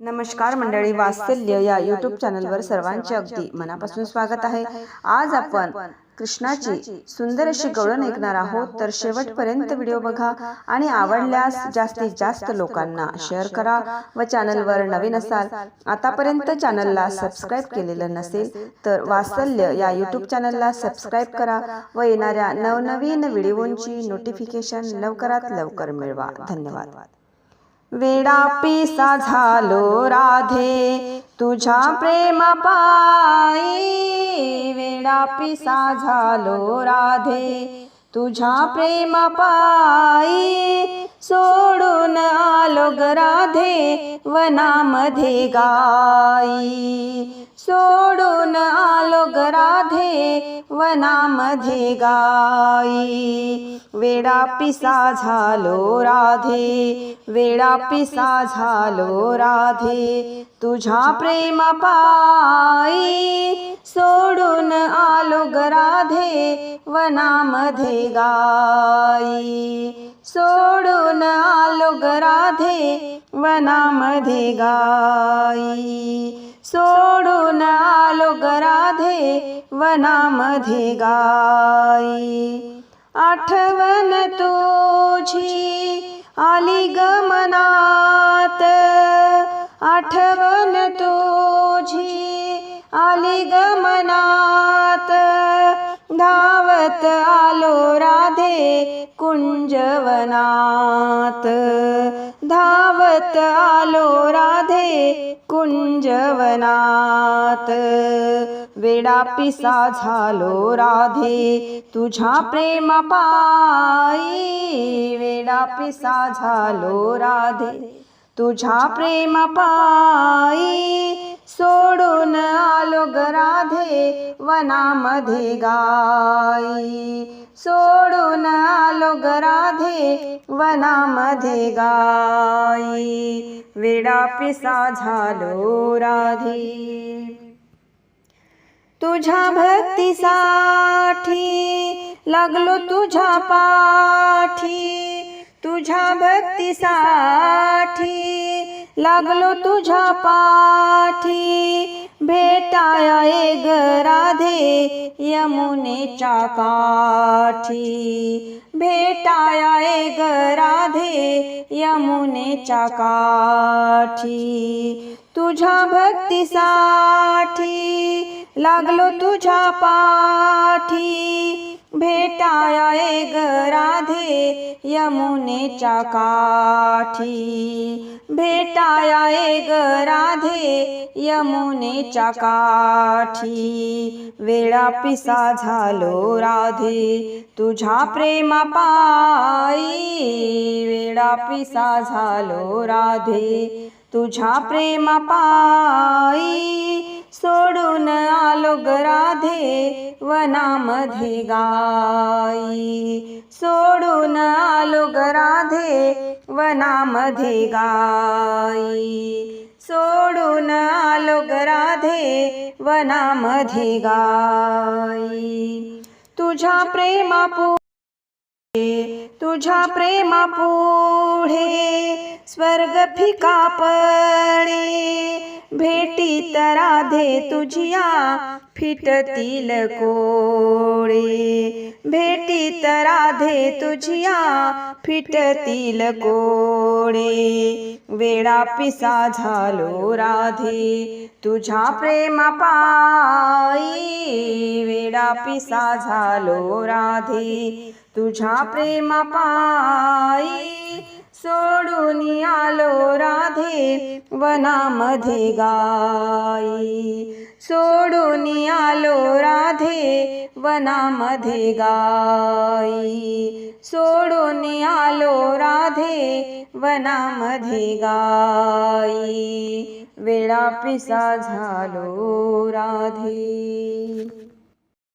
नमस्कार मंडळी वात्सल्य या यूट्यूब चॅनलवर सर्वांचे अगदी मनापासून स्वागत आहे. आज आपण कृष्णाची सुंदर अशी गवळण ऐकणार आहोत तर शेवटपर्यंत व्हिडिओ बघा आणि आवडल्यास जास्तीत जास्त लोकांना शेअर करा. व चॅनलवर नवीन असाल आतापर्यंत चॅनलला सबस्क्राईब केलेलं नसेल तर वात्सल्य या यूट्यूब चॅनलला सबस्क्राईब करा व येणाऱ्या नवनवीन व्हिडिओंची नोटिफिकेशन लवकरात लवकर मिळवा. धन्यवाद. वेडा पिसा झालो राधे तुझ्या प्रेम पायी वेडा पिसा झालो राधे तुझ्या प्रेम पायी सोडून आलो ग राधे वनामध्ये गाई. सोडून आलो ग राधे वनामध्ये गाई. वेडा पिसा झालो राधे वेडा पिसा झालो राधे तुझ्या प्रेम पायी सोडून आलो ग राधे वनामध्ये गाई. सोडून आलो ग राधे वनामध्ये गाई. सोडून आलो ग राधे वनामध्ये गाई. आठवण तुझी आली गमनात आठवण तुझी आली गमनात धावत आलो कुंजवनात. धावत आलो राधे कुंजवनात. वेडा पिसा झालो राधे तुझ्या प्रेम पायी वेडा पिसा झालो राधे तुझ्या प्रेम पायी सोडून आलो ग राधे वनामध्ये गाई सोडून आलो गराधे राधे वनामध्ये गाई. वेडा पिसा झालो राधी. तुझ्या भक्तीसाठी लागलो तुझ्या पाठी. तुझ्या भक्तीसाठी लागलो तुझ्या पाठी. भेटाया ए ग राधे यमुनेच्या काठी भेटाया ए ग राधे यमुनेच्या काठी तुझ्या भक्तीसाठी लागलो तुझ्या पाठी। भेटाया ए ग राधे यमुनेच्या काठी भेटाया ग राधे यमुनेच्या काठी. वेळा पिसा झालो राधे तुझ्या प्रेमा पायी वेळा पिसा झालो राधे तुझ्या प्रेमा पायी सोडू योग राधे वनामध्ये गाई. सोडून आलो ग राधे वनामध्ये गाई. सोडून आलो ग राधे वनामध्ये गाई. तुझ्या प्रेमापू तुझ्या प्रेमा पुढे स्वर्ग फिका पडे. भेटीत राधे तुझिया फिटतील कोळे भेटीत राधे तुझिया फिटतील कोळे वेडा पिसा झालो राधे तुझ्या प्रेमा पायी. वेडा पिसा झालो राधे तुझ्या प्रेमा पायी सोडून आलो राधे वनामध्ये गाई. सोडून आलो राधे वनामध्ये गाई. सोडून आलो राधे वनामध्ये गाई. वेळा पिसा झालो राधे.